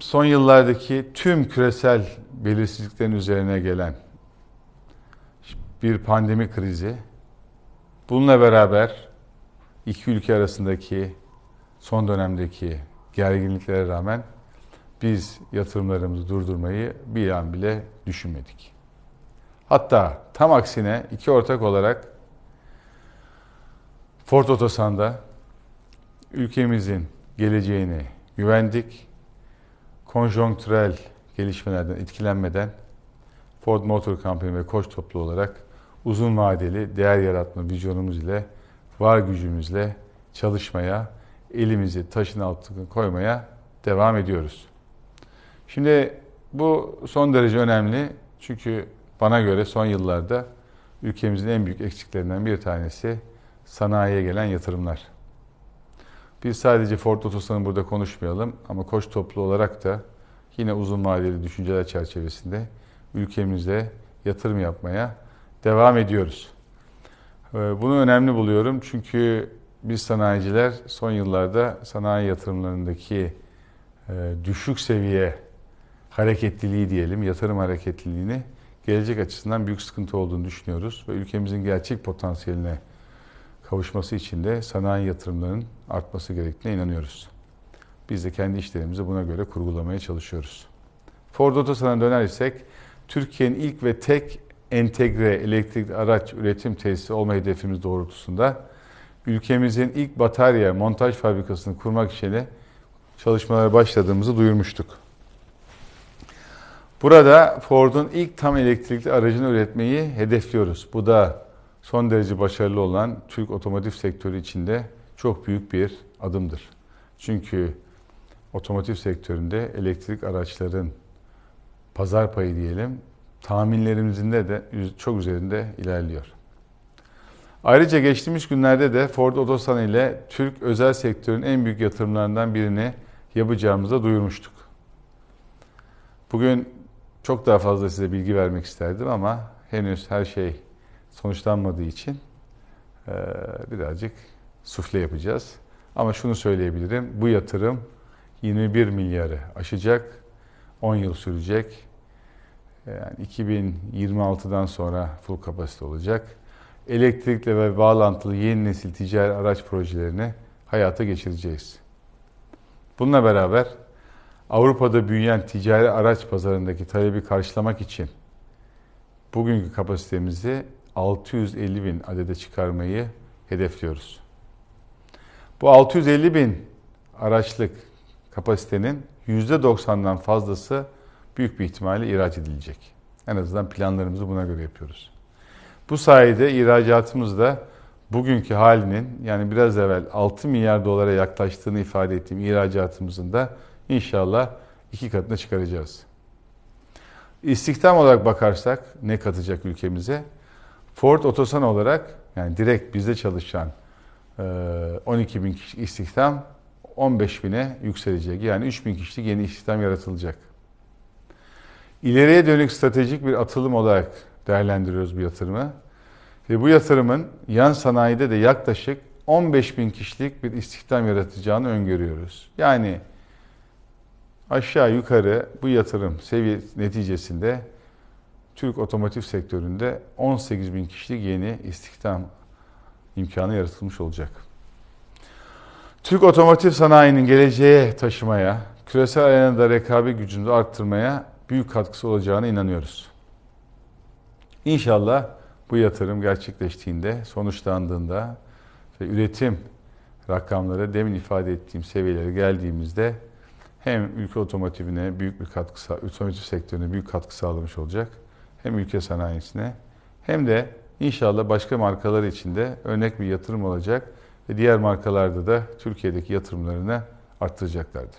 Son yıllardaki tüm küresel belirsizliklerin üzerine gelen bir pandemi krizi, bununla beraber iki ülke arasındaki son dönemdeki gerginliklere rağmen biz yatırımlarımızı durdurmayı bir an bile düşünmedik. Hatta tam aksine iki ortak olarak Ford Otosan'da ülkemizin geleceğini güvendik konjonktürel gelişmelerden etkilenmeden Ford Motor Company ve Koç toplu olarak uzun vadeli değer yaratma vizyonumuz ile var gücümüzle çalışmaya, elimizi taşın altına koymaya devam ediyoruz. Şimdi bu son derece önemli çünkü bana göre son yıllarda ülkemizin en büyük eksiklerinden bir tanesi sanayiye gelen yatırımlar. Biz sadece Ford Otosan'ı burada konuşmayalım ama Koç toplu olarak da yine uzun vadeli düşünceler çerçevesinde ülkemize yatırım yapmaya devam ediyoruz. Ee, Bunu önemli buluyorum çünkü biz sanayiciler son yıllarda sanayi yatırımlarındaki e, düşük seviye hareketliliği diyelim, yatırım hareketliliğini gelecek açısından büyük sıkıntı olduğunu düşünüyoruz ve ülkemizin gerçek potansiyeline kavuşması için de sanayi yatırımlarının artması gerektiğine inanıyoruz. Biz de kendi işlerimizi buna göre kurgulamaya çalışıyoruz. Ford Otosan'a dönersek, Türkiye'nin ilk ve tek entegre elektrikli araç üretim tesisi olma hedefimiz doğrultusunda ülkemizin ilk batarya montaj fabrikasını kurmak için de çalışmalara başladığımızı duyurmuştuk. Burada Ford'un ilk tam elektrikli aracını üretmeyi hedefliyoruz. Bu da son derece başarılı olan Türk otomotiv sektörü içinde çok büyük bir adımdır. Çünkü otomotiv sektöründe elektrik araçların pazar payı diyelim tahminlerimizin de çok üzerinde ilerliyor. Ayrıca geçtiğimiz günlerde de Ford Otosan ile Türk özel sektörün en büyük yatırımlarından birini yapacağımızı da duyurmuştuk. Bugün çok daha fazla size bilgi vermek isterdim ama henüz her şey sonuçlanmadığı için eee, birazcık sufle yapacağız. Ama şunu söyleyebilirim, bu yatırım 21 milyarı aşacak, 10 yıl sürecek. Yani 2026'dan sonra full kapasite olacak. Elektrikli ve bağlantılı yeni nesil ticari araç projelerini hayata geçireceğiz. Bununla beraber Avrupa'da büyüyen ticari araç pazarındaki talebi karşılamak için bugünkü kapasitemizi 650 bin adede çıkarmayı hedefliyoruz. Bu 650 bin araçlık kapasitenin %90'dan fazlası büyük bir ihtimalle ihraç edilecek. En azından planlarımızı buna göre yapıyoruz. Bu sayede ihracatımız da bugünkü halinin yani biraz evvel 6 milyar dolara yaklaştığını ifade ettiğim ihracatımızın da inşallah iki katına çıkaracağız. İstihdam olarak bakarsak ne katacak ülkemize? Ford Otosan olarak yani direkt bizde çalışan e, 12 bin kişi istihdam 15 bine yükselecek. Yani 3 bin kişilik yeni istihdam yaratılacak. İleriye dönük stratejik bir atılım olarak değerlendiriyoruz bu yatırımı. Ve bu yatırımın yan sanayide de yaklaşık 15 bin kişilik bir istihdam yaratacağını öngörüyoruz. Yani aşağı yukarı bu yatırım seviye neticesinde Türk otomotiv sektöründe 18 bin kişilik yeni istihdam imkanı yaratılmış olacak. Türk otomotiv sanayinin geleceğe taşımaya, küresel arenada rekabet gücünü arttırmaya büyük katkısı olacağına inanıyoruz. İnşallah bu yatırım gerçekleştiğinde, sonuçlandığında ve üretim rakamları demin ifade ettiğim seviyelere geldiğimizde hem ülke otomotivine büyük bir katkı, otomotiv sektörüne büyük katkı sağlamış olacak. Hem ülke sanayisine hem de inşallah başka markalar için de örnek bir yatırım olacak ve diğer markalarda da Türkiye'deki yatırımlarını arttıracaklardır.